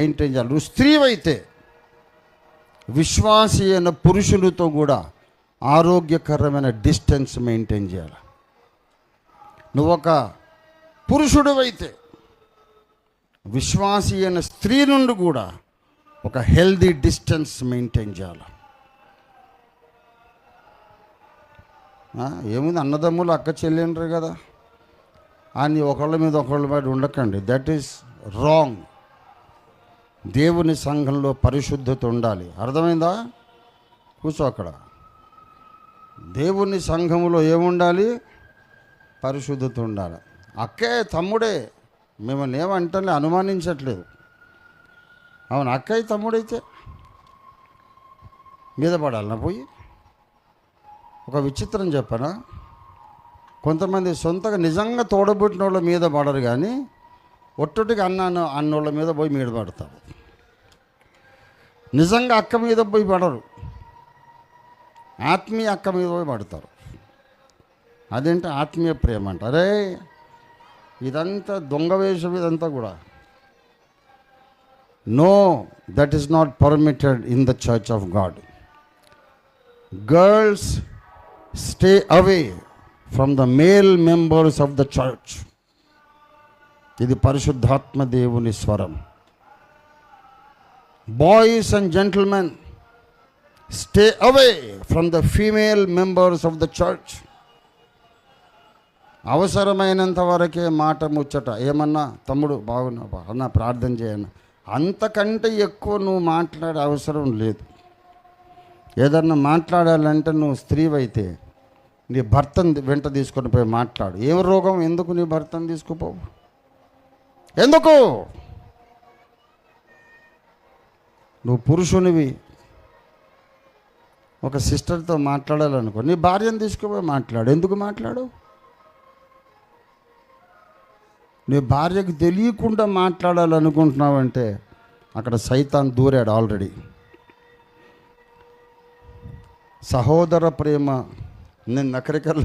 Maintain చేయాలి నువ్వు స్త్రీవైతే విశ్వాసి అయిన పురుషులతో కూడా ఆరోగ్యకరమైన డిస్టెన్స్ మెయింటైన్ చేయాలి. నువ్వు ఒక పురుషుడివైతే విశ్వాసి అయిన స్త్రీ నుండి కూడా ఒక హెల్దీ డిస్టెన్స్ మెయింటైన్ చేయాలి. ఏముంది అన్నదమ్ములు అక్క చెల్లెండ్రు కదా. అని ఒకళ్ళ మీద ఒకళ్ళ మీద ఉండకండి. దట్ ఈస్ రాంగ్ దేవుని సంఘంలో పరిశుద్ధత ఉండాలి. అర్థమైందా? కూర్చో అక్కడ. దేవుని సంఘంలో ఏముండాలి? పరిశుద్ధత ఉండాలి. అక్కే తమ్ముడే మిమ్మల్ని ఏమంటే అనుమానించట్లేదు. అవును అక్కయ్య తమ్ముడైతే మీద పడాలనా పోయి? ఒక విచిత్రం చెప్పనా? కొంతమంది సొంతగా నిజంగా తోడబుట్టిన వాళ్ళ మీద పడరు కానీ ఒట్టుటికి అన్నాను అన్నోళ్ళ మీద పోయి మీద పడతారు నిజంగా అక్క మీద పోయి పడరు. ఆత్మీయ అక్క మీద పోయి పడతారు. అదేంటి ఆత్మీయ ప్రేమ అంట? అరే ఇదంతా దొంగ వేషం ఇదంతా కూడా. No that is not permitted in the church of God. Girls stay away from the male members of the church. ఇది పరిశుద్ధాత్మ దేవుని స్వరం. Boys and gentlemen stay away from the female members of the church అవసరమైనంత వరకే మాట ముచ్చట. ఏమన్నా? తమ్ముడు బాగున్నా అన్న ప్రార్థన చేయను అంతకంటే ఎక్కువ నువ్వు మాట్లాడే అవసరం లేదు. ఏదన్నా మాట్లాడాలంటే నువ్వు స్త్రీవైతే నీ భర్తను వెంట తీసుకొని పోయి మాట్లాడు. ఏం రోగం? ఎందుకు నీ భర్తను తీసుకుపోవు? ఎందుకు? నువ్వు పురుషునివి. ఒక సిస్టర్తో మాట్లాడాలనుకో. నీ భార్యను తీసుకుపోయి మాట్లాడు. ఎందుకు మాట్లాడు? నీ భార్యకు తెలియకుండా మాట్లాడాలనుకుంటున్నావంటే అక్కడ సైతాన్ దూరాడు ఆల్రెడీ. సహోదర ప్రేమ నేను నకరికలు